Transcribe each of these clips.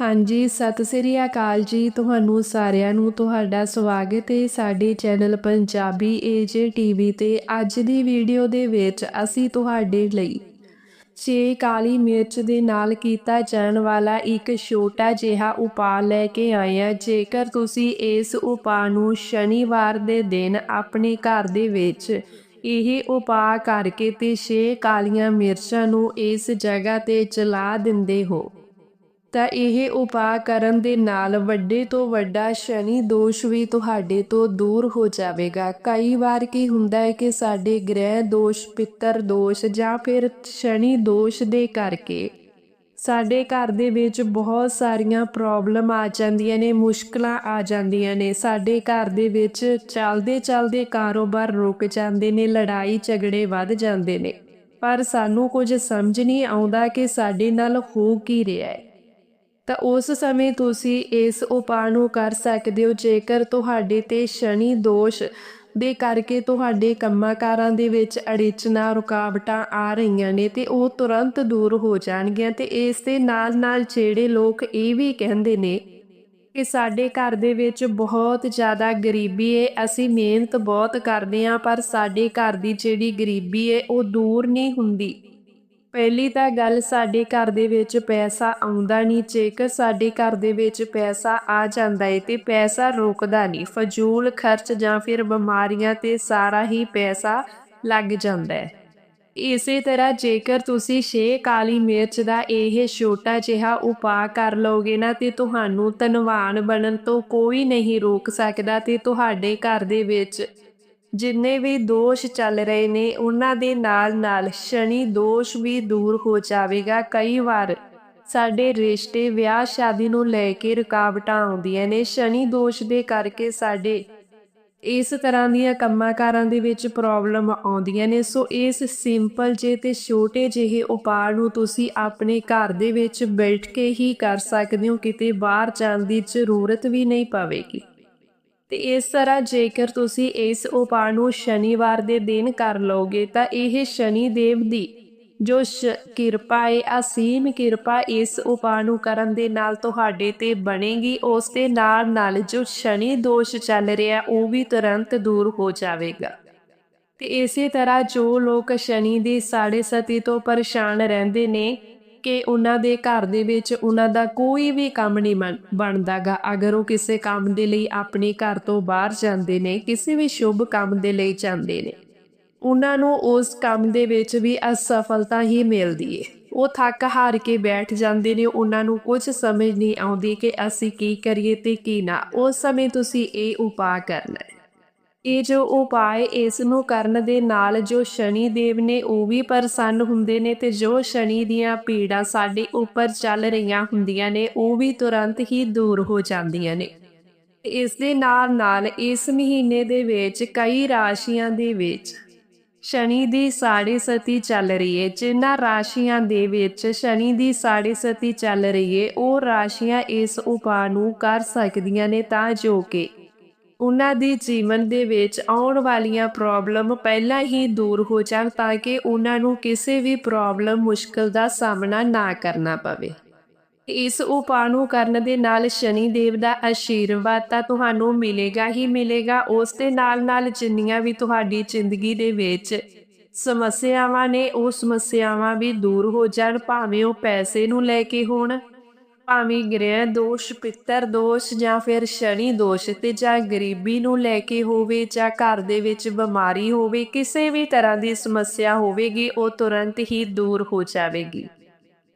ਹਾਂਜੀ, ਸਤਿ ਸ੍ਰੀ ਅਕਾਲ ਜੀ। ਤੁਹਾਨੂੰ ਸਾਰਿਆਂ ਨੂੰ ਤੁਹਾਡਾ ਸਵਾਗਤ ਹੈ ਸਾਡੇ ਚੈਨਲ ਪੰਜਾਬੀ ਏਜੇ ਟੀਵੀ ਤੇ। ਅੱਜ ਦੀ ਵੀਡੀਓ ਦੇ ਵਿੱਚ ਅਸੀਂ ਤੁਹਾਡੇ ਲਈ ਛੇ ਕਾਲੀ ਮਿਰਚ ਦੇ ਨਾਲ ਕੀਤਾ ਜਾਣ ਵਾਲਾ ਇੱਕ ਛੋਟਾ ਜਿਹਾ ਉਪਾਅ ਲੈ ਕੇ ਆਏ ਹਾਂ। ਜੇਕਰ ਤੁਸੀਂ ਇਸ ਉਪਾਅ ਨੂੰ ਸ਼ਨੀਵਾਰ ਦੇ ਦਿਨ ਆਪਣੇ ਘਰ ਦੇ ਵਿੱਚ ਇਹ ਉਪਾਅ ਕਰਕੇ ਤੇ ਛੇ ਕਾਲੀਆਂ ਮਿਰਚਾਂ ਨੂੰ ਇਸ ਜਗ੍ਹਾ ਤੇ ਚਲਾ ਦਿੰਦੇ ਹੋ ਤਾਂ ਇਹ ਉਪਾਅ ਕਰਨ ਦੇ ਨਾਲ ਵੱਡੇ ਤੋਂ ਵੱਡਾ ਸ਼ਨੀ ਦੋਸ਼ ਵੀ ਤੁਹਾਡੇ ਤੋਂ ਦੂਰ ਹੋ ਜਾਵੇਗਾ। ਕਈ ਵਾਰ ਕੀ ਹੁੰਦਾ ਹੈ ਕਿ ਸਾਡੇ ਗ੍ਰਹਿ ਦੋਸ਼, ਪਿੱਤਰ ਦੋਸ਼ ਜਾਂ ਫਿਰ ਸ਼ਨੀ ਦੋਸ਼ ਦੇ ਕਰਕੇ ਸਾਡੇ ਘਰ ਦੇ ਵਿੱਚ ਬਹੁਤ ਸਾਰੀਆਂ ਪ੍ਰੋਬਲਮ ਆ ਜਾਂਦੀਆਂ ਨੇ, ਮੁਸ਼ਕਲਾਂ ਆ ਜਾਂਦੀਆਂ ਨੇ। ਸਾਡੇ ਘਰ ਦੇ ਵਿੱਚ ਚੱਲਦੇ ਚੱਲਦੇ ਕਾਰੋਬਾਰ ਰੁਕ ਜਾਂਦੇ ਨੇ, ਲੜਾਈ ਝਗੜੇ ਵੱਧ ਜਾਂਦੇ ਨੇ। ਪਰ ਸਾਨੂੰ ਕੁਝ ਸਮਝ ਨਹੀਂ ਆਉਂਦਾ ਕਿ ਸਾਡੇ ਨਾਲ ਹੋ ਕੀ ਰਿਹਾ ਹੈ। ਤਾਂ ਉਸ ਸਮੇਂ ਤੁਸੀਂ ਇਸ ਉਪਾਅ ਨੂੰ ਕਰ ਸਕਦੇ ਹੋ। ਜੇਕਰ ਤੁਹਾਡੇ ਤੇ ਸ਼ਨੀ ਦੋਸ਼ ਦੇ ਕਰਕੇ ਤੁਹਾਡੇ ਕੰਮਾਂਕਾਰਾਂ ਦੇ ਵਿੱਚ ਅੜਿਚਨਾ ਰੁਕਾਵਟਾਂ ਆ ਰਹੀਆਂ ਨੇ, ਤੇ ਉਹ ਤੁਰੰਤ ਦੂਰ ਹੋ ਜਾਣਗੀਆਂ। ਤੇ ਇਸ ਦੇ ਨਾਲ ਨਾਲ ਜਿਹੜੇ ਲੋਕ ਇਹ ਵੀ ਕਹਿੰਦੇ ਨੇ ਕਿ ਸਾਡੇ ਘਰ ਦੇ ਵਿੱਚ ਬਹੁਤ ਜ਼ਿਆਦਾ ਗਰੀਬੀ ਹੈ ਅਸੀਂ ਮਿਹਨਤ ਬਹੁਤ ਕਰਦੇ ਹਾਂ ਪਰ ਸਾਡੇ ਘਰ ਦੀ ਜਿਹੜੀ ਗਰੀਬੀ ਹੈ ਉਹ ਦੂਰ ਨਹੀਂ ਹੁੰਦੀ। ਪਹਿਲੀ ਤਾਂ ਗੱਲ ਸਾਡੇ ਘਰ ਦੇ ਵਿੱਚ ਪੈਸਾ ਆਉਂਦਾ ਨਹੀਂ, ਜੇਕਰ ਸਾਡੇ ਘਰ ਦੇ ਵਿੱਚ ਪੈਸਾ ਆ ਜਾਂਦਾ ਹੈ ਤੇ ਪੈਸਾ ਰੁਕਦਾ ਨਹੀਂ, ਫਜ਼ੂਲ ਖਰਚ ਜਾਂ ਫਿਰ ਬਿਮਾਰੀਆਂ ਤੇ ਸਾਰਾ ਹੀ ਪੈਸਾ ਲੱਗ ਜਾਂਦਾ ਹੈ ਇਸੇ ਤਰ੍ਹਾਂ ਜੇਕਰ ਤੁਸੀਂ ਛੇ ਕਾਲੀ ਮਿਰਚ ਦਾ ਇਹ ਛੋਟਾ ਜਿਹਾ ਉਪਾਅ ਕਰ ਲਓਗੇ ਨਾ, ਤੇ ਤੁਹਾਨੂੰ ਧਨਵਾਨ ਬਣਨ ਤੋਂ ਕੋਈ ਨਹੀਂ ਰੋਕ ਸਕਦਾ ਤੇ ਤੁਹਾਡੇ ਘਰ ਦੇ ਵਿੱਚ ਜਿੰਨੇ ਵੀ ਦੋਸ਼ ਚੱਲ ਰਹੇ ਨੇ, ਉਹਨਾਂ ਦੇ ਨਾਲ ਨਾਲ ਸ਼ਨੀ ਦੋਸ਼ ਵੀ ਦੂਰ ਹੋ ਜਾਵੇਗਾ ਕਈ ਵਾਰ। ਸਾਡੇ ਰਿਸ਼ਤੇ ਵਿਆਹ ਸ਼ਾਦੀ ਨੂੰ ਲੈ ਕੇ ਰੁਕਾਵਟਾਂ ਆਉਂਦੀਆਂ ਨੇ, ਸ਼ਨੀ ਦੋਸ਼ ਦੇ ਕਰਕੇ ਸਾਡੇ ਇਸ ਤਰ੍ਹਾਂ ਦੀਆਂ ਕੰਮਾਂਕਾਰਾਂ ਦੇ ਵਿੱਚ ਪ੍ਰੋਬਲਮ ਆਉਂਦੀਆਂ ਨੇ। ਸੋ ਇਸ ਸਿੰਪਲ ਜੇ ਤੇ ਛੋਟੇ ਜਿਹੇ ਉਪਾਅ ਨੂੰ ਤੁਸੀਂ ਆਪਣੇ ਘਰ ਦੇ ਵਿੱਚ ਬੈਠ ਕੇ ਹੀ ਕਰ ਸਕਦੇ ਹੋ, ਕਿਤੇ ਬਾਹਰ ਜਾਣ ਦੀ ਜ਼ਰੂਰਤ ਵੀ ਨਹੀਂ ਪਵੇਗੀ। ਤੇ ਇਸ ਤਰ੍ਹਾਂ ਜੇਕਰ ਤੁਸੀਂ ਇਸ ਉਪਾਅ ਨੂੰ ਸ਼ਨੀਵਾਰ ਦੇ ਦਿਨ ਕਰ ਲਓਗੇ, ਤਾਂ ਇਹ ਸ਼ਨੀ ਦੇਵ ਦੀ ਜੋ ਕਿਰਪਾ ਹੈ, ਅਸੀਮ ਕਿਰਪਾ ਇਸ ਉਪਾਅ ਨੂੰ ਕਰਨ ਦੇ ਨਾਲ ਤੁਹਾਡੇ ਤੇ ਬਣੇਗੀ। ਉਸ ਦੇ ਨਾਲ ਨਾਲ ਜੋ ਸ਼ਨੀ ਦੋਸ਼ ਚੱਲ ਰਿਹਾ, ਉਹ ਵੀ ਤੁਰੰਤ ਦੂਰ ਹੋ ਜਾਵੇਗਾ। ਤੇ ਇਸੇ ਤਰ੍ਹਾਂ ਜੋ ਲੋਕ ਸ਼ਨੀ ਦੇ ਸਾੜੇ ਸਤੀ ਤੋਂ ਪਰੇਸ਼ਾਨ ਰਹਿੰਦੇ ਨੇ ਕਿ ਉਹਨਾਂ ਦੇ ਘਰ ਦੇ ਵਿੱਚ ਉਹਨਾਂ ਦਾ ਕੋਈ ਵੀ ਕੰਮ ਨਹੀਂ ਬਣਦਾਗਾ। ਅਗਰ ਉਹ ਕਿਸੇ ਕੰਮ ਦੇ ਲਈ ਆਪਣੇ ਘਰ ਤੋਂ ਬਾਹਰ ਜਾਂਦੇ ਨੇ, ਕਿਸੇ ਵੀ ਸ਼ੁਭ ਕੰਮ ਦੇ ਲਈ ਜਾਂਦੇ ਨੇ, ਉਹਨਾਂ ਨੂੰ ਉਸ ਕੰਮ ਦੇ ਵਿੱਚ ਵੀ ਅਸਫਲਤਾ ਹੀ ਮਿਲਦੀ ਏ। ਉਹ ਥੱਕ ਹਾਰ ਕੇ ਬੈਠ ਜਾਂਦੇ ਨੇ, ਉਹਨਾਂ ਨੂੰ ਕੁਝ ਸਮਝ ਨਹੀਂ ਆਉਂਦੀ ਕਿ ਅਸੀਂ ਕੀ ਕਰੀਏ ਤੇ ਕੀ ਨਾ। ਉਸ ਸਮੇਂ ਤੁਸੀਂ ਇਹ ਉਪਾਅ ਕਰਨਾ ਇਹ ਜੋ ਉਪਾਏ ਇਸ ਨੂੰ ਕਰਨ ਦੇ ਨਾਲ ਜੋ ਸ਼ਨੀ ਦੇਵ ਨੇ ਉਹ ਵੀ ਪ੍ਰਸੰਨ ਹੁੰਦੇ ਨੇ ਤੇ ਜੋ ਸ਼ਨੀ ਦੀਆਂ ਪੀੜਾਂ ਸਾਡੇ ਉੱਪਰ ਚੱਲ ਰਹੀਆਂ ਹੁੰਦੀਆਂ ਨੇ, ਉਹ ਵੀ ਤੁਰੰਤ ਹੀ ਦੂਰ ਹੋ ਜਾਂਦੀਆਂ ਨੇ। ਇਸ ਦੇ ਨਾਲ ਨਾਲ ਇਸ ਮਹੀਨੇ ਦੇ ਵਿੱਚ ਕਈ ਰਾਸ਼ੀਆਂ ਦੇ ਵਿੱਚ ਸ਼ਨੀ ਦੀ ਸਾੜੇ ਸਤੀ ਚੱਲ ਰਹੀ ਹੈ ਜਿਨ੍ਹਾਂ ਰਾਸ਼ੀਆਂ ਦੇ ਵਿੱਚ ਸ਼ਨੀ ਦੀ ਸਾੜੇ ਸਤੀ ਚੱਲ ਰਹੀ ਹੈ ਉਹ ਰਾਸ਼ੀਆਂ ਇਸ ਉਪਾਅ ਨੂੰ ਕਰ ਸਕਦੀਆਂ ਨੇ ਤਾਂ ਜੋ ਕਿ ਉਹਨਾਂ ਦੇ ਜੀਵਨ ਦੇ ਵਿੱਚ ਆਉਣ ਵਾਲੀਆਂ ਪ੍ਰੋਬਲਮ ਪਹਿਲਾਂ ਹੀ ਦੂਰ ਹੋ ਜਾਣ ਤਾਂ ਕਿ ਉਹਨਾਂ ਨੂੰ ਕਿਸੇ ਵੀ ਪ੍ਰੋਬਲਮ ਮੁਸ਼ਕਲ ਦਾ ਸਾਹਮਣਾ ਨਾ ਕਰਨਾ ਪਵੇ। ਇਸ ਉਪਾਅ ਨੂੰ ਕਰਨ ਦੇ ਨਾਲ ਸ਼ਨੀ ਦੇਵ ਦਾ ਆਸ਼ੀਰਵਾਦ ਤਾਂ ਤੁਹਾਨੂੰ ਮਿਲੇਗਾ ਹੀ ਮਿਲੇਗਾ। ਉਸ ਦੇ ਨਾਲ ਨਾਲ ਜਿੰਨੀਆਂ ਵੀ ਤੁਹਾਡੀ ਜ਼ਿੰਦਗੀ ਦੇ ਵਿੱਚ ਸਮੱਸਿਆਵਾਂ ਨੇ, ਉਹ ਸਮੱਸਿਆਵਾਂ ਵੀ ਦੂਰ ਹੋ ਜਾਣ, ਭਾਵੇਂ ਉਹ ਪੈਸੇ ਨੂੰ ਲੈ ਕੇ ਹੋਣ। ਭਾਵੇਂ ਗ੍ਰਹਿ ਦੋਸ਼, ਪਿੱਤਰ ਦੋਸ਼ ਜਾਂ ਫਿਰ ਸ਼ਨੀ ਦੋਸ਼ ਤੇ ਜਾਂ ਗਰੀਬੀ ਨੂੰ ਲੈ ਕੇ ਹੋਵੇ ਜਾਂ ਘਰ ਦੇ ਵਿੱਚ ਬਿਮਾਰੀ ਹੋਵੇ, ਕਿਸੇ ਵੀ ਤਰ੍ਹਾਂ ਦੀ ਸਮੱਸਿਆ ਹੋਵੇਗੀ, ਉਹ ਤੁਰੰਤ ਹੀ ਦੂਰ ਹੋ ਜਾਵੇਗੀ।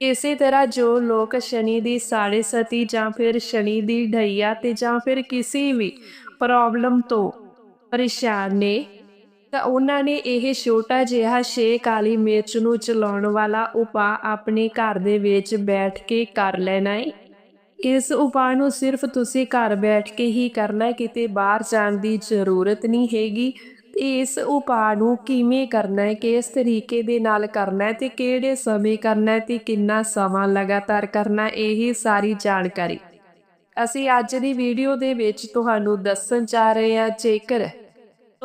ਇਸੇ ਤਰ੍ਹਾਂ ਜੋ ਲੋਕ ਸ਼ਨੀ ਦੀ ਸਾੜੇ ਸਤੀ ਜਾਂ ਫਿਰ ਸ਼ਨੀ ਦੀ ਢਈਆ ਤੇ ਜਾਂ ਫਿਰ ਕਿਸੇ ਵੀ ਪ੍ਰੋਬਲਮ ਤੋਂ ਪਰੇਸ਼ਾਨ ਨੇ ਤਾਂ ਉਹਨਾਂ ਨੇ ਇਹ ਛੋਟਾ ਜਿਹਾ ਛੇ ਕਾਲੀ ਮਿਰਚ ਨੂੰ ਚਲਾਉਣ ਵਾਲਾ ਉਪਾਅ ਆਪਣੇ ਘਰ ਦੇ ਵਿੱਚ ਬੈਠ ਕੇ ਕਰ ਲੈਣਾ ਹੈ ਇਸ ਉਪਾਅ ਨੂੰ ਸਿਰਫ ਤੁਸੀਂ ਘਰ ਬੈਠ ਕੇ ਹੀ ਕਰਨਾ, ਕਿਤੇ ਬਾਹਰ ਜਾਣ ਦੀ ਜ਼ਰੂਰਤ ਨਹੀਂ ਹੈਗੀ। ਇਸ ਉਪਾਅ ਨੂੰ ਕਿਵੇਂ ਕਰਨਾ ਹੈ ਕਿਸ ਤਰੀਕੇ ਦੇ ਨਾਲ ਕਰਨਾ ਹੈ ਤੇ ਕਿਹੜੇ ਸਮੇਂ ਕਰਨਾ ਹੈ ਤੇ ਕਿੰਨਾ ਸਮਾਂ ਲਗਾਤਾਰ ਕਰਨਾ ਇਹ ਸਾਰੀ ਜਾਣਕਾਰੀ। ਅਸੀਂ ਅੱਜ ਦੀ ਵੀਡੀਓ ਦੇ ਵਿੱਚ ਤੁਹਾਨੂੰ ਦੱਸਣ ਜਾ ਰਹੇ ਹਾਂ, ਜੇਕਰ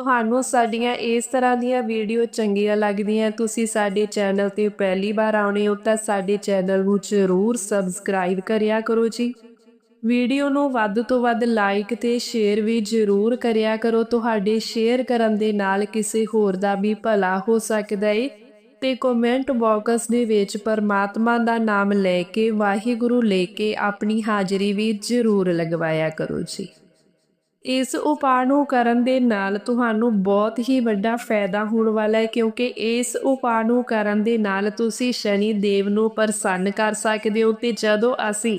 ਤੁਹਾਨੂੰ ਸਾਡੀਆਂ ਇਸ ਤਰ੍ਹਾਂ ਦੀਆਂ ਵੀਡੀਓ ਚੰਗੀਆਂ ਲੱਗਦੀਆਂ, ਤੁਸੀਂ ਸਾਡੇ ਚੈਨਲ ਤੇ ਪਹਿਲੀ ਵਾਰ ਆਉਣੇ ਹੋ ਤਾਂ ਸਾਡੇ ਚੈਨਲ ਨੂੰ ਜ਼ਰੂਰ ਸਬਸਕ੍ਰਾਈਬ ਕਰਿਆ ਕਰੋ ਜੀ। ਵੀਡੀਓ ਨੂੰ ਵੱਧ ਤੋਂ ਵੱਧ ਲਾਈਕ ਤੇ ਸ਼ੇਅਰ ਵੀ ਜ਼ਰੂਰ ਕਰਿਆ ਕਰੋ। ਤੁਹਾਡੇ ਸ਼ੇਅਰ ਕਰਨ ਦੇ ਨਾਲ ਕਿਸੇ ਹੋਰ ਦਾ ਵੀ ਭਲਾ ਹੋ ਸਕਦਾ ਏ। ਤੇ ਕਮੈਂਟ ਬਾਕਸ ਦੇ ਵਿੱਚ ਪਰਮਾਤਮਾ ਦਾ ਨਾਮ ਲੈ ਕੇ, ਵਾਹਿਗੁਰੂ ਲੈ ਕੇ ਆਪਣੀ ਹਾਜ਼ਰੀ ਵੀ ਜ਼ਰੂਰ ਲਗਵਾਇਆ ਕਰੋ ਜੀ। ਇਸ ਉਪਾਅ ਨੂੰ ਕਰਨ ਦੇ ਨਾਲ ਤੁਹਾਨੂੰ ਬਹੁਤ ਹੀ ਵੱਡਾ ਫਾਇਦਾ ਹੋਣ ਵਾਲਾ ਹੈ, ਕਿਉਂਕਿ ਇਸ ਉਪਾਅ ਨੂੰ ਕਰਨ ਦੇ ਨਾਲ ਤੁਸੀਂ ਸ਼ਨੀ ਦੇਵ ਨੂੰ ਪ੍ਰਸੰਨ ਕਰ ਸਕਦੇ ਹੋ ਤੇ ਜਦੋਂ ਅਸੀਂ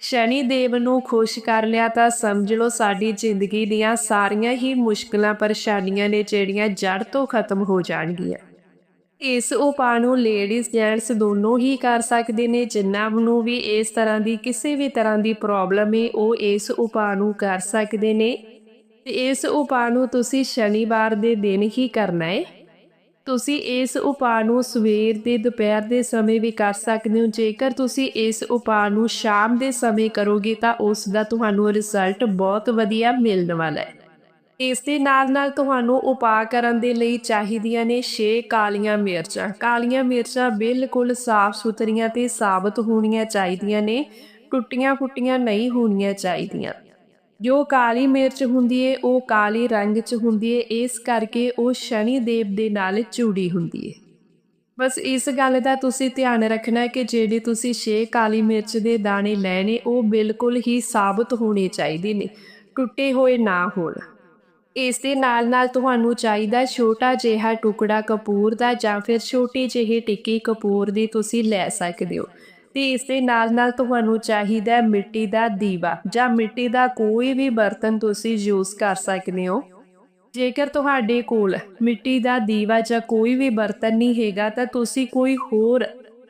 ਸ਼ਨੀ ਦੇਵ ਨੂੰ ਖੁਸ਼ ਕਰ ਲਿਆ ਤਾਂ ਸਮਝ ਲਓ ਸਾਡੀ ਜ਼ਿੰਦਗੀ ਦੀਆਂ ਸਾਰੀਆਂ ਹੀ ਮੁਸ਼ਕਲਾਂ, ਪਰੇਸ਼ਾਨੀਆਂ ਨੇ ਜਿਹੜੀਆਂ ਜੜ ਤੋਂ ਖਤਮ ਹੋ ਜਾਣਗੀਆਂ। ਇਸ ਉਪਾਅ ਨੂੰ ਲੇਡੀਜ਼ ਜੈਂਟਸ ਦੋਨੋਂ ਹੀ ਕਰ ਸਕਦੇ ਨੇ, ਜਿਨ੍ਹਾਂ ਨੂੰ ਵੀ ਇਸ ਤਰ੍ਹਾਂ ਦੀ ਕਿਸੇ ਵੀ ਤਰ੍ਹਾਂ ਦੀ ਪ੍ਰੋਬਲਮ ਹੈ ਉਹ ਇਸ ਉਪਾਅ ਨੂੰ ਕਰ ਸਕਦੇ ਨੇ। ਤੇ ਇਸ ਉਪਾਅ ਨੂੰ ਤੁਸੀਂ ਸ਼ਨੀਵਾਰ ਦੇ ਦਿਨ ਹੀ ਕਰਨਾ ਹੈ ਤੁਸੀਂ ਇਸ ਉਪਾਅ ਨੂੰ ਸਵੇਰ ਦੇ, ਦੁਪਹਿਰ ਦੇ ਸਮੇਂ ਵੀ ਕਰ ਸਕਦੇ ਹੋ। ਜੇਕਰ ਤੁਸੀਂ ਇਸ ਉਪਾਅ ਨੂੰ ਸ਼ਾਮ ਦੇ ਸਮੇਂ ਕਰੋਗੇ, ਤਾਂ ਉਸ ਦਾ ਤੁਹਾਨੂੰ ਰਿਜ਼ਲਟ ਬਹੁਤ ਵਧੀਆ ਮਿਲਣ ਵਾਲਾ ਹੈ ਇਸ ਦੇ ਨਾਲ ਨਾਲ ਤੁਹਾਨੂੰ ਉਪਾਅ ਕਰਨ ਦੇ ਲਈ ਚਾਹੀਦੀਆਂ ਨੇ 6 ਕਾਲੀਆਂ ਮਿਰਚਾਂ। ਕਾਲੀਆਂ ਮਿਰਚਾਂ ਬਿਲਕੁਲ ਸਾਫ਼ ਸੁਥਰੀਆਂ ਤੇ ਸਾਬਤ ਹੋਣੀਆਂ ਚਾਹੀਦੀਆਂ ਨੇ, ਟੁੱਟੀਆਂ ਫੁੱਟੀਆਂ ਨਹੀਂ ਹੋਣੀਆਂ ਚਾਹੀਦੀਆਂ। ਜੋ ਕਾਲੀ ਮਿਰਚ ਹੁੰਦੀ ਏ, ਉਹ ਕਾਲੇ ਰੰਗ 'ਚ ਹੁੰਦੀ ਏ, ਇਸ ਕਰਕੇ ਉਹ ਸ਼ਨੀ ਦੇਵ ਦੇ ਨਾਲ ਜੁੜੀ ਹੁੰਦੀ ਏ। ਬਸ ਇਸ ਗੱਲ ਦਾ ਤੁਸੀਂ ਧਿਆਨ ਰੱਖਣਾ ਕਿ ਜਿਹੜੇ ਤੁਸੀਂ 6 ਕਾਲੀ ਮਿਰਚ ਦੇ ਦਾਣੇ ਲੈਣੇ ਉਹ ਬਿਲਕੁਲ ਹੀ ਸਾਬਤ ਹੋਣੇ ਚਾਹੀਦੇ ਨੇ, ਟੁੱਟੇ ਹੋਏ ਨਾ ਹੋਣ। ਇਸ ਦੇ ਨਾਲ ਨਾਲ ਤੁਹਾਨੂੰ ਚਾਹੀਦਾ ਛੋਟਾ ਜਿਹਾ ਟੁਕੜਾ ਕਪੂਰ ਦਾ ਜਾਂ ਫਿਰ ਛੋਟੀ ਜਿਹੀ ਟਿੱਕੀ ਕਪੂਰ ਦੀ ਤੁਸੀਂ ਲੈ ਸਕਦੇ ਹੋ। ਤੇ ਇਸ ਦੇ ਨਾਲ ਨਾਲ ਤੁਹਾਨੂੰ ਚਾਹੀਦਾ ਮਿੱਟੀ ਦਾ ਦੀਵਾ ਜਾਂ ਮਿੱਟੀ ਦਾ ਕੋਈ ਵੀ ਬਰਤਨ ਤੁਸੀਂ ਯੂਜ਼ ਕਰ ਸਕਦੇ ਹੋ। ਜੇਕਰ ਤੁਹਾਡੇ ਕੋਲ ਮਿੱਟੀ ਦਾ ਦੀਵਾ ਜਾਂ ਕੋਈ ਵੀ ਬਰਤਨ ਨਹੀਂ ਹੈਗਾ ਤਾਂ ਤੁਸੀਂ ਕੋਈ ਹੋਰ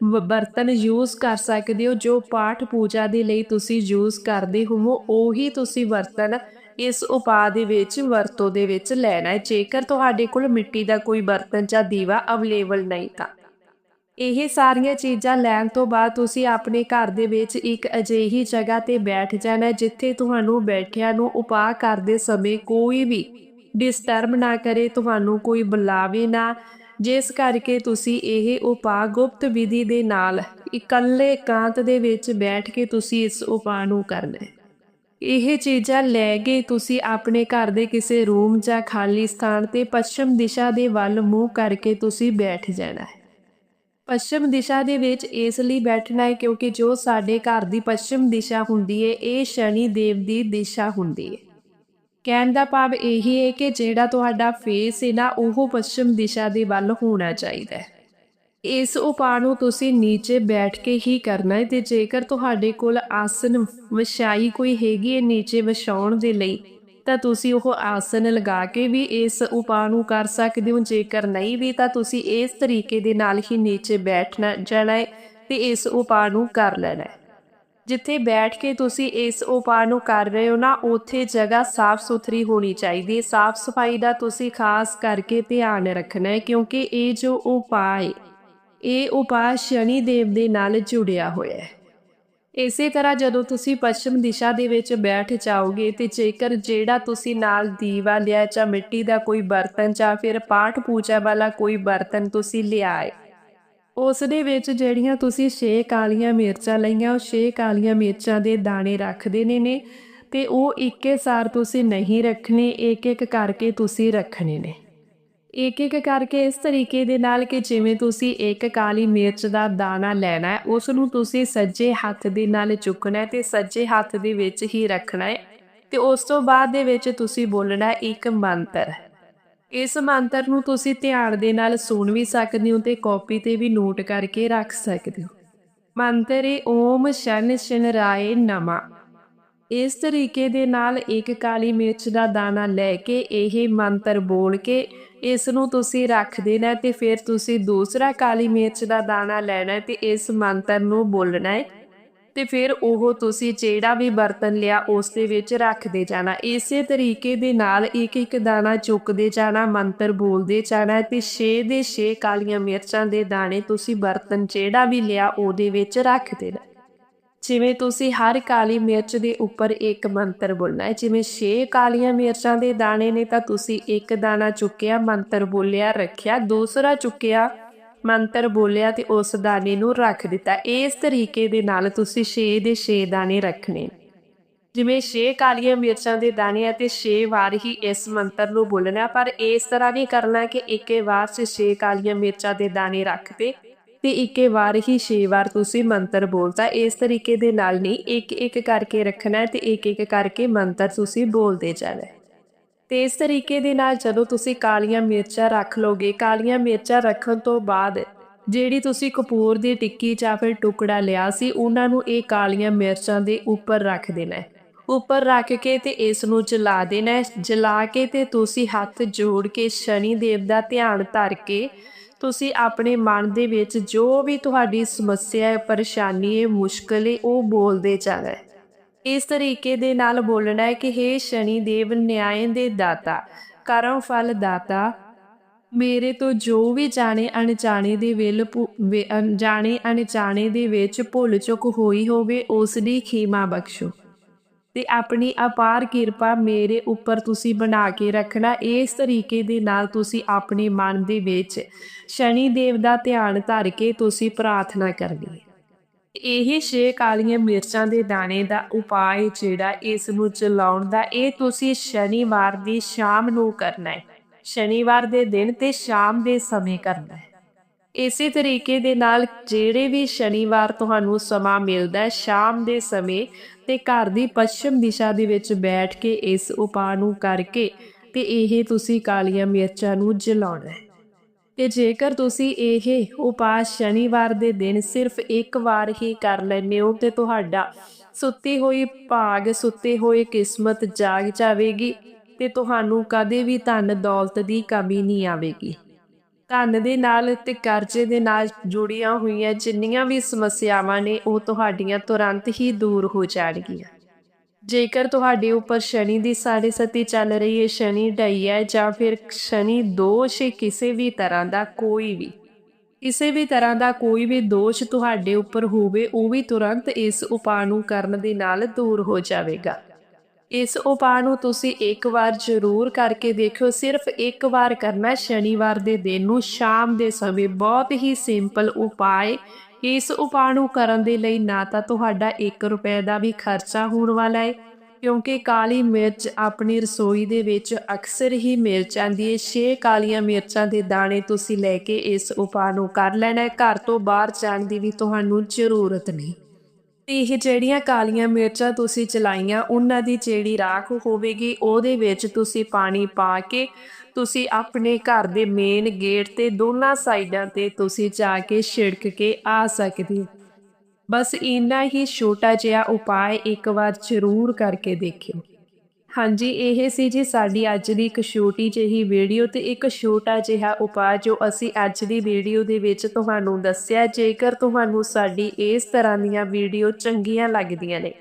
ਬਰਤਨ ਯੂਜ਼ ਕਰ ਸਕਦੇ ਹੋ ਜੋ ਪਾਠ ਪੂਜਾ ਦੇ ਲਈ ਤੁਸੀਂ ਯੂਜ਼ ਕਰਦੇ ਹੋਵੋ। ਉਹੀ ਤੁਸੀਂ ਬਰਤਨ ਇਸ ਉਪਾਅ ਦੇ ਵਿੱਚ, ਵਰਤੋਂ ਦੇ ਵਿੱਚ ਲੈਣਾ ਹੈ। ਜੇਕਰ ਤੁਹਾਡੇ ਕੋਲ ਮਿੱਟੀ ਦਾ ਕੋਈ ਬਰਤਨ ਜਾਂ ਦੀਵਾ ਅਵੇਲੇਬਲ ਨਹੀਂ ਤਾਂ। ਇਹ ਸਾਰੀਆਂ ਚੀਜ਼ਾਂ ਲੈਣ ਤੋਂ ਬਾਅਦ ਤੁਸੀਂ ਆਪਣੇ ਘਰ ਦੇ ਵਿੱਚ ਇੱਕ ਅਜਿਹੀ ਜਗ੍ਹਾ ਤੇ ਬੈਠ ਜਾਣਾ ਜਿੱਥੇ ਤੁਹਾਨੂੰ ਬੈਠਿਆਂ ਨੂੰ ਉਪਾਅ ਕਰਦੇ ਸਮੇਂ ਕੋਈ ਵੀ ਡਿਸਟਰਬ ਨਾ ਕਰੇ, ਤੁਹਾਨੂੰ ਕੋਈ ਬੁਲਾਵੇ ਨਾ। ਜਿਸ ਕਰਕੇ ਤੁਸੀਂ ਇਹ ਉਪਾਅ ਗੁਪਤ ਵਿਧੀ ਦੇ ਨਾਲ ਇਕੱਲੇ ਇਕਾਂਤ ਦੇ ਵਿੱਚ ਬੈਠ ਕੇ ਤੁਸੀਂ ਇਸ ਉਪਾਅ ਨੂੰ ਕਰਨਾ ਹੈ। ਇਹ ਚੀਜ਼ਾਂ ਲੈ ਕੇ ਤੁਸੀਂ ਆਪਣੇ ਘਰ ਦੇ ਕਿਸੇ ਰੂਮ ਜਾਂ ਖਾਲੀ ਸਥਾਨ ਤੇ ਪੱਛਮ ਦਿਸ਼ਾ ਦੇ ਵੱਲ ਮੂੰਹ ਕਰਕੇ ਤੁਸੀਂ ਬੈਠ ਜਾਣਾ ਹੈ। ਪੱਛਮ ਦਿਸ਼ਾ ਦੇ ਵਿੱਚ ਇਸ ਲਈ ਬੈਠਣਾ ਹੈ ਕਿਉਂਕਿ ਜੋ ਸਾਡੇ ਘਰ ਦੀ ਪੱਛਮ ਦਿਸ਼ਾ ਹੁੰਦੀ ਹੈ, ਇਹ ਸ਼ਨੀ ਦੇਵ ਦੀ ਦਿਸ਼ਾ ਹੁੰਦੀ ਹੈ। ਕਹਿਣ ਦਾ ਭਾਵ ਇਹੀ ਹੈ ਕਿ ਜਿਹੜਾ ਤੁਹਾਡਾ ਫੇਸ ਹੈ ਨਾ, ਉਹ ਪੱਛਮ ਦਿਸ਼ਾ ਦੇ ਵੱਲ ਹੋਣਾ ਚਾਹੀਦਾ ਹੈ। ਇਸ ਉਪਾਅ ਨੂੰ ਤੁਸੀਂ ਨੀਚੇ ਬੈਠ ਕੇ ਹੀ ਕਰਨਾ ਹੈ ਤੇ ਜੇਕਰ ਤੁਹਾਡੇ ਕੋਲ ਆਸਨ ਵਿਛਾਈ ਕੋਈ ਹੈਗੀ ਹੈ ਨੀਚੇ ਵਿਛਾਉਣ ਦੇ ਲਈ, ਤਾਂ ਤੁਸੀਂ ਉਹ ਆਸਨ ਲਗਾ ਕੇ ਵੀ ਇਸ ਉਪਾਅ ਨੂੰ ਕਰ ਸਕਦੇ ਹੋ। ਜੇਕਰ ਨਹੀਂ ਵੀ, ਤਾਂ ਤੁਸੀਂ ਇਸ ਤਰੀਕੇ ਦੇ ਨਾਲ ਹੀ ਨੀਚੇ ਬੈਠਣਾ ਜਾਣਾ ਹੈ ਤੇ ਇਸ ਉਪਾਅ ਨੂੰ ਕਰ ਲੈਣਾ ਹੈ। ਜਿੱਥੇ ਬੈਠ ਕੇ ਤੁਸੀਂ ਇਸ ਉਪਾਅ ਨੂੰ ਕਰ ਰਹੇ ਹੋ ਨਾ, ਉੱਥੇ ਜਗ੍ਹਾ ਸਾਫ਼ ਸੁਥਰੀ ਹੋਣੀ ਚਾਹੀਦੀ ਹੈ। ਸਾਫ਼ ਸਫ਼ਾਈ ਦਾ ਤੁਸੀਂ ਖਾਸ ਕਰਕੇ ਧਿਆਨ ਰੱਖਣਾ ਹੈ, ਕਿਉਂਕਿ ਇਹ ਜੋ ਉਪਾਅ ਹੈ ਇਹ ਉਪਾਅ ਸ਼ਨੀ ਦੇਵ ਦੇ ਨਾਲ ਜੁੜਿਆ ਹੋਇਆ ਹੈ। ਇਸੇ ਤਰ੍ਹਾਂ ਜਦੋਂ ਤੁਸੀਂ ਪੱਛਮ ਦਿਸ਼ਾ ਦੇ ਵਿੱਚ ਬੈਠ ਜਾਓਗੇ ਤੇ ਜੇਕਰ ਜਿਹੜਾ ਤੁਸੀਂ ਨਾਲ ਦੀਵਾ ਲਿਆ ਜਾਂ ਮਿੱਟੀ ਦਾ ਕੋਈ ਬਰਤਨ ਜਾਂ ਫਿਰ ਪਾਠ ਪੂਜਾ ਵਾਲਾ ਕੋਈ ਬਰਤਨ ਤੁਸੀਂ ਲਿਆਏ ਉਸ ਦੇ ਵਿੱਚ ਜਿਹੜੀਆਂ ਤੁਸੀਂ 6 ਕਾਲੀਆਂ ਮਿਰਚਾਂ ਲਈਆਂ, ਉਹ 6 ਕਾਲੀਆਂ ਮਿਰਚਾਂ ਦੇ ਦਾਣੇ ਰੱਖ ਦੇਣੇ ਨੇ ਤੇ ਉਹ ਇੱਕੇ ਸਾਰ ਤੁਸੀਂ ਨਹੀਂ ਰੱਖਣੇ, ਇੱਕ ਇੱਕ ਕਰਕੇ ਤੁਸੀਂ ਰੱਖਣੇ ਨੇ। ਇੱਕ ਇੱਕ ਕਰਕੇ ਇਸ ਤਰੀਕੇ ਦੇ ਨਾਲ ਕਿ ਜਿਵੇਂ ਤੁਸੀਂ ਇੱਕ ਕਾਲੀ ਮਿਰਚ ਦਾ ਦਾਣਾ ਲੈਣਾ ਹੈ ਉਸ ਨੂੰ ਤੁਸੀਂ ਸੱਜੇ ਹੱਥ ਦੇ ਨਾਲ ਚੁੱਕਣਾ ਹੈ ਤੇ ਸੱਜੇ ਹੱਥ ਦੇ ਵਿੱਚ ਹੀ ਰੱਖਣਾ ਹੈ ਤੇ ਉਸ ਤੋਂ ਬਾਅਦ ਦੇ ਵਿੱਚ ਤੁਸੀਂ ਬੋਲਣਾ ਇੱਕ ਮੰਤਰ। ਇਸ ਮੰਤਰ ਨੂੰ ਤੁਸੀਂ ਧਿਆਨ ਦੇ ਨਾਲ ਸੁਣ ਵੀ ਸਕਦੇ ਹੋ ਤੇ ਕਾਪੀ ਤੇ ਵੀ ਨੋਟ ਕਰਕੇ ਰੱਖ ਸਕਦੇ ਹੋ। ਮੰਤਰ ਏ, ਓਮ ਸ਼ਨ ਸ਼ਨ ਰਾਏ ਨਮਾ। ਇਸ ਤਰੀਕੇ ਦੇ ਨਾਲ ਇੱਕ ਕਾਲੀ ਮਿਰਚ ਦਾ ਦਾਣਾ ਲੈ ਕੇ ਇਹ ਮੰਤਰ ਬੋਲ ਕੇ ਇਸ ਨੂੰ ਤੁਸੀਂ ਰੱਖ ਦੇਣਾ ਹੈ ਤੇ ਫਿਰ ਤੁਸੀਂ ਦੂਸਰਾ ਕਾਲੀ ਮਿਰਚ ਦਾ ਦਾਣਾ ਲੈਣਾ ਹੈ ਤੇ ਇਸ ਮੰਤਰ ਨੂੰ ਬੋਲਣਾ ਹੈ। ਤੇ ਫਿਰ ਉਹ ਤੁਸੀਂ ਜਿਹੜਾ ਵੀ ਬਰਤਨ ਲਿਆ ਉਸ ਦੇ ਵਿੱਚ ਰੱਖਦੇ ਜਾਣਾ। ਇਸੇ ਤਰੀਕੇ ਦੇ ਨਾਲ ਇੱਕ ਇੱਕ ਦਾਣਾ ਚੁੱਕਦੇ ਜਾਣਾ, ਮੰਤਰ ਬੋਲਦੇ ਜਾਣਾ ਤੇ 6 ਦੇ 6 ਕਾਲੀਆਂ ਮਿਰਚਾਂ ਦੇ ਦਾਣੇ ਤੁਸੀਂ ਬਰਤਨ ਜਿਹੜਾ ਵੀ ਲਿਆ ਉਹਦੇ ਵਿੱਚ ਰੱਖ ਦੇਣਾ। ਜਿਵੇਂ ਤੁਸੀਂ ਹਰ ਕਾਲੀ ਮਿਰਚ ਦੇ ਉੱਪਰ ਇੱਕ ਮੰਤਰ ਬੋਲਣਾ ਹੈ, ਜਿਵੇਂ 6 ਕਾਲੀਆਂ ਮਿਰਚਾਂ ਦੇ ਦਾਣੇ ਨੇ ਤਾਂ ਤੁਸੀਂ ਇੱਕ ਦਾਣਾ ਚੁੱਕਿਆ, ਮੰਤਰ ਬੋਲਿਆ, ਰੱਖਿਆ, ਦੂਸਰਾ ਚੁੱਕਿਆ, ਮੰਤਰ ਬੋਲਿਆ ਤੇ ਉਸ ਦਾਣੇ ਨੂੰ ਰੱਖ ਦਿੱਤਾ। ਇਸ ਤਰੀਕੇ ਦੇ ਨਾਲ ਤੁਸੀਂ 6 ਦੇ 6 ਦਾਣੇ ਰੱਖਣੇ ਜਿਵੇਂ 6 ਕਾਲੀਆਂ ਮਿਰਚਾਂ ਦੇ ਦਾਣੇ ਆ ਤੇ 6 ਵਾਰ ਹੀ ਇਸ ਮੰਤਰ ਨੂੰ ਬੋਲਣਾ ਪਰ ਇਸ ਤਰ੍ਹਾਂ ਨਹੀਂ ਕਰਨਾ ਕਿ ਇੱਕੇ ਵਾਰ 'ਚ 6 ਕਾਲੀਆਂ ਮਿਰਚਾਂ ਦੇ ਦਾਣੇ ਰੱਖ ਤੇ ਇੱਕੇ ਵਾਰ ਹੀ 6 ਵਾਰ ਤੁਸੀਂ ਮੰਤਰ ਬੋਲਤਾ, ਇਸ ਤਰੀਕੇ ਦੇ ਨਾਲ ਨਹੀਂ ਇੱਕ ਇੱਕ ਕਰਕੇ ਰੱਖਣਾ ਤੇ ਇੱਕ ਇੱਕ ਕਰਕੇ ਮੰਤਰ ਤੁਸੀਂ ਬੋਲਦੇ ਜਾਣਾ। ਤੇ ਇਸ ਤਰੀਕੇ ਦੇ ਨਾਲ ਜਦੋਂ ਤੁਸੀਂ ਕਾਲੀਆਂ ਮਿਰਚਾਂ ਰੱਖ ਲੋਗੇ, ਕਾਲੀਆਂ ਮਿਰਚਾਂ ਰੱਖਣ ਤੋਂ ਬਾਅਦ ਜਿਹੜੀ ਤੁਸੀਂ ਕਪੂਰ ਦੀ ਟਿੱਕੀ ਜਾਂ ਫਿਰ ਟੁਕੜਾ ਲਿਆ ਸੀ, ਉਹਨਾਂ ਨੂੰ ਇਹ ਕਾਲੀਆਂ ਮਿਰਚਾਂ ਦੇ ਉੱਪਰ ਰੱਖ ਦੇਣਾ ਹੈ। ਉੱਪਰ ਰੱਖ ਕੇ ਤੇ ਇਸ ਨੂੰ ਜਲਾ ਦੇਣਾ ਜਲਾ ਕੇ ਤੇ ਤੁਸੀਂ ਹੱਥ ਜੋੜ ਕੇ ਸ਼ਨੀ ਦੇਵ ਦਾ ਧਿਆਨ ਧਰ ਕੇ ਤੁਸੀਂ ਆਪਣੇ ਮਨ ਦੇ ਵਿੱਚ ਜੋ ਵੀ ਤੁਹਾਡੀ ਸਮੱਸਿਆ ਹੈ, ਪਰੇਸ਼ਾਨੀ ਹੈ, ਮੁਸ਼ਕਲ ਹੈ, ਉਹ ਬੋਲਦੇ ਜਾਣਾ ਹੈ। ਇਸ ਤਰੀਕੇ ਦੇ ਨਾਲ ਬੋਲਣਾ ਹੈ ਕਿ हे ਸ਼ਨੀ ਦੇਵ ਨਿਆਂ ਦੇ ਦਾਤਾ, ਕਰਮ ਫਲ ਦਾਤਾ, ਮੇਰੇ ਤੋਂ ਜੋ ਵੀ ਜਾਣੇ ਅਣਜਾਣੇ ਦੇ ਵੇਲ ਭੁ- ਵੇ- ਅਣਜਾਣੇ ਅਣਜਾਣੇ ਦੇ ਵਿੱਚ ਭੁੱਲ ਚੁੱਕ ਹੋਈ ਹੋਵੇ, ਉਸ ਦੀ ਖੀਮਾ ਬਖਸ਼ੋ। ਤੇ ਆਪਣੀ ਅਪਾਰ ਕਿਰਪਾ ਮੇਰੇ ਉੱਪਰ ਤੁਸੀਂ ਬਣਾ ਕੇ ਰੱਖਣਾ, ਇਸ ਤਰੀਕੇ ਦੇ ਨਾਲ ਤੁਸੀਂ ਆਪਣੇ ਮਨ ਦੇ ਵਿੱਚ ਸ਼ਨੀ ਦੇਵ ਦਾ ਧਿਆਨ ਧਰ ਕੇ ਤੁਸੀਂ ਪ੍ਰਾਰਥਨਾ ਕਰਨੀ ਹੈ। ਇਹ ਛੇ ਕਾਲੀਆਂ ਮਿਰਚਾਂ ਦੇ ਦਾਣੇ ਦਾ ਉਪਾਅ ਜਿਹੜਾ ਇਸ ਨੂੰ ਚਲਾਉਣ ਦਾ, ਇਹ ਤੁਸੀਂ ਸ਼ਨੀਵਾਰ ਦੀ ਸ਼ਾਮ ਨੂੰ ਕਰਨਾ ਹੈ। ਸ਼ਨੀਵਾਰ ਦੇ ਦਿਨ ਤੇ ਸ਼ਾਮ ਦੇ ਸਮੇਂ ਕਰਨਾ ਹੈ। ਇਸੇ ਤਰੀਕੇ ਦੇ ਨਾਲ ਜਿਹੜੇ ਵੀ ਸ਼ਨੀਵਾਰ ਤੁਹਾਨੂੰ ਸਮਾਂ ਮਿਲਦਾ ਹੈ, ਸ਼ਾਮ ਦੇ ਸਮੇਂ ਤੇ ਘਰ ਦੀ ਪੱਛਮ ਦਿਸ਼ਾ ਦੇ ਵਿੱਚ ਬੈਠ ਕੇ ਇਸ ਉਪਾਅ ਨੂੰ ਕਰਕੇ ਤੇ ਇਹ ਤੁਸੀਂ ਕਾਲੀਆਂ ਮਿਰਚਾਂ ਨੂੰ ਜਲਾਉਣਾ ਹੈ। ਤੇ ਜੇਕਰ ਤੁਸੀਂ ਇਹ ਉਪਾਅ ਸ਼ਨੀਵਾਰ ਦੇ ਦਿਨ ਸਿਰਫ ਇੱਕ ਵਾਰ ਹੀ ਕਰ ਲੈਂਦੇ ਹੋ ਤੇ ਤੁਹਾਡਾ ਸੁੱਤੀ ਹੋਈ ਭਾਗ, ਸੁੱਤੇ ਹੋਏ ਕਿਸਮਤ ਜਾਗ ਜਾਵੇਗੀ ਤੇ ਤੁਹਾਨੂੰ ਕਦੇ ਵੀ ਧਨ ਦੌਲਤ ਦੀ ਕਮੀ ਨਹੀਂ ਆਵੇਗੀ। ਧਨ ਦੇ ਨਾਲ ਤੇ ਕਰਜ਼ੇ ਦੇ ਨਾਲ ਜੁੜੀਆਂ ਹੋਈਆਂ ਜਿੰਨੀਆਂ ਵੀ ਸਮੱਸਿਆਵਾਂ ਨੇ, ਉਹ ਤੁਹਾਡੀਆਂ ਤੁਰੰਤ ਹੀ ਦੂਰ ਹੋ ਜਾਣਗੀਆਂ। ਜੇਕਰ ਤੁਹਾਡੇ ਉੱਪਰ ਸ਼ਨੀ ਦੀ ਸਾੜੇ ਸਤੀ ਚੱਲ ਰਹੀ ਹੈ ਸ਼ਨੀ ਢਈ ਹੈ ਜਾਂ ਫਿਰ ਸ਼ਨੀ ਦੋਸ਼ ਕਿਸੇ ਵੀ ਤਰ੍ਹਾਂ ਦਾ ਕੋਈ ਵੀ, ਕਿਸੇ ਵੀ ਤਰ੍ਹਾਂ ਦਾ ਕੋਈ ਵੀ ਦੋਸ਼ ਤੁਹਾਡੇ ਉੱਪਰ ਹੋਵੇ, ਉਹ ਵੀ ਤੁਰੰਤ ਇਸ ਉਪਾਅ ਨੂੰ ਕਰਨ ਦੇ ਨਾਲ ਦੂਰ ਹੋ ਜਾਵੇਗਾ। ਇਸ ਉਪਾਅ ਨੂੰ ਤੁਸੀਂ ਇੱਕ ਵਾਰ ਜ਼ਰੂਰ ਕਰਕੇ ਦੇਖਿਓ। ਸਿਰਫ ਇੱਕ ਵਾਰ ਕਰਨਾ ਸ਼ਨੀਵਾਰ ਦੇ ਦਿਨ ਨੂੰ ਸ਼ਾਮ ਦੇ ਸਮੇਂ ਬਹੁਤ ਹੀ ਸਿੰਪਲ ਉਪਾਅ ਇਸ ਉਪਾਅ ਨੂੰ ਕਰਨ ਦੇ ਲਈ ਨਾ ਤਾਂ ਤੁਹਾਡਾ 1 ਰੁਪਏ ਦਾ ਵੀ ਖਰਚਾ ਹੋਣ ਵਾਲਾ ਹੈ, ਕਿਉਂਕਿ ਕਾਲੀ ਮਿਰਚ ਆਪਣੀ ਰਸੋਈ ਦੇ ਵਿੱਚ ਅਕਸਰ ਹੀ ਮਿਲ ਜਾਂਦੀ ਹੈ। 6 ਕਾਲੀਆਂ ਮਿਰਚਾਂ ਦੇ ਦਾਣੇ ਤੁਸੀਂ ਲੈ ਕੇ ਇਸ ਉਪਾਅ ਨੂੰ ਕਰ ਲੈਣਾ ਘਰ ਤੋਂ ਬਾਹਰ ਜਾਣ ਦੀ ਵੀ ਤੁਹਾਨੂੰ ਜ਼ਰੂਰਤ ਨਹੀਂ। ਤੇ ਇਹ ਜਿਹੜੀਆਂ ਕਾਲੀਆਂ ਮਿਰਚਾਂ ਤੁਸੀਂ ਚਲਾਈਆਂ, ਉਹਨਾਂ ਦੀ ਜਿਹੜੀ ਰਾਖ ਹੋਵੇਗੀ, ਉਹਦੇ ਵਿੱਚ ਤੁਸੀਂ ਪਾਣੀ ਪਾ ਕੇ ਤੁਸੀਂ ਆਪਣੇ ਘਰ ਦੇ ਮੇਨ ਗੇਟ ਤੇ ਦੋਨਾਂ ਸਾਈਡਾਂ ਤੇ ਤੁਸੀਂ ਜਾ ਕੇ ਛਿੜਕ ਕੇ ਆ ਸਕਦੇ ਹੋ। ਬਸ ਇੰਨਾ ਹੀ ਛੋਟਾ ਜਿਹਾ ਉਪਾਅ ਇੱਕ ਵਾਰ ਜ਼ਰੂਰ ਕਰਕੇ ਦੇਖਿਓ। ਹਾਂਜੀ, ਇਹ ਸੀ ਜੀ ਸਾਡੀ ਅੱਜ ਦੀ ਇੱਕ ਛੋਟੀ ਜਿਹੀ ਵੀਡੀਓ ਤੇ ਇੱਕ ਛੋਟਾ ਜਿਹਾ ਉਪਾਅ ਜੋ ਅਸੀਂ ਅੱਜ ਦੀ ਵੀਡੀਓ ਦੇ ਵਿੱਚ ਤੁਹਾਨੂੰ ਦੱਸਿਆ, ਜੇਕਰ ਤੁਹਾਨੂੰ ਸਾਡੀ ਇਸ ਤਰ੍ਹਾਂ ਦੀਆਂ ਵੀਡੀਓ ਚੰਗੀਆਂ ਲੱਗਦੀਆਂ ਨੇ,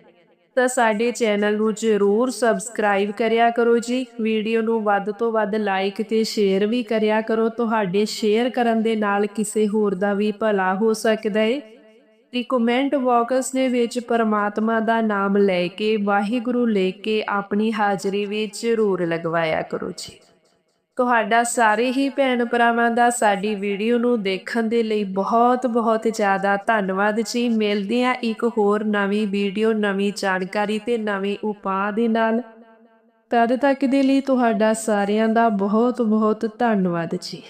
ਤਾਂ ਸਾਡੇ ਚੈਨਲ ਨੂੰ ਜ਼ਰੂਰ ਸਬਸਕ੍ਰਾਈਬ ਕਰਿਆ ਕਰੋ ਜੀ, ਵੀਡੀਓ ਨੂੰ ਵੱਧ ਤੋਂ ਵੱਧ ਲਾਈਕ ਤੇ ਸ਼ੇਅਰ ਵੀ ਕਰਿਆ ਕਰੋ, ਤੁਹਾਡੇ ਸ਼ੇਅਰ ਕਰਨ ਦੇ ਨਾਲ ਕਿਸੇ ਹੋਰ ਦਾ ਵੀ ਭਲਾ ਹੋ ਸਕਦਾ ਹੈ ਤੇ ਕਮੈਂਟ ਬਾਕਸ ਦੇ ਵਿੱਚ ਪਰਮਾਤਮਾ ਦਾ ਨਾਮ ਲੈ ਕੇ, ਵਾਹਿਗੁਰੂ ਲੈ ਕੇ ਆਪਣੀ ਹਾਜ਼ਰੀ ਵਿੱਚ ਜ਼ਰੂਰ ਲਗਵਾਇਆ ਕਰੋ ਜੀ। ਤੁਹਾਡਾ ਸਾਰੇ ਹੀ ਭੈਣ ਭਰਾਵਾਂ ਦਾ ਸਾਡੀ ਵੀਡੀਓ ਨੂੰ ਦੇਖਣ ਦੇ ਲਈ ਬਹੁਤ ਬਹੁਤ ਜ਼ਿਆਦਾ ਧੰਨਵਾਦ ਜੀ। ਮਿਲਦੇ ਆ ਇੱਕ ਹੋਰ ਨਵੀਂ ਵੀਡੀਓ, ਨਵੀਂ ਜਾਣਕਾਰੀ ਤੇ ਨਵੇਂ ਉਪਾਅ ਦੇ ਨਾਲ। ਤਦ ਤੱਕ ਦੇ ਲਈ ਤੁਹਾਡਾ ਸਾਰਿਆਂ ਦਾ ਬਹੁਤ ਬਹੁਤ ਧੰਨਵਾਦ ਜੀ।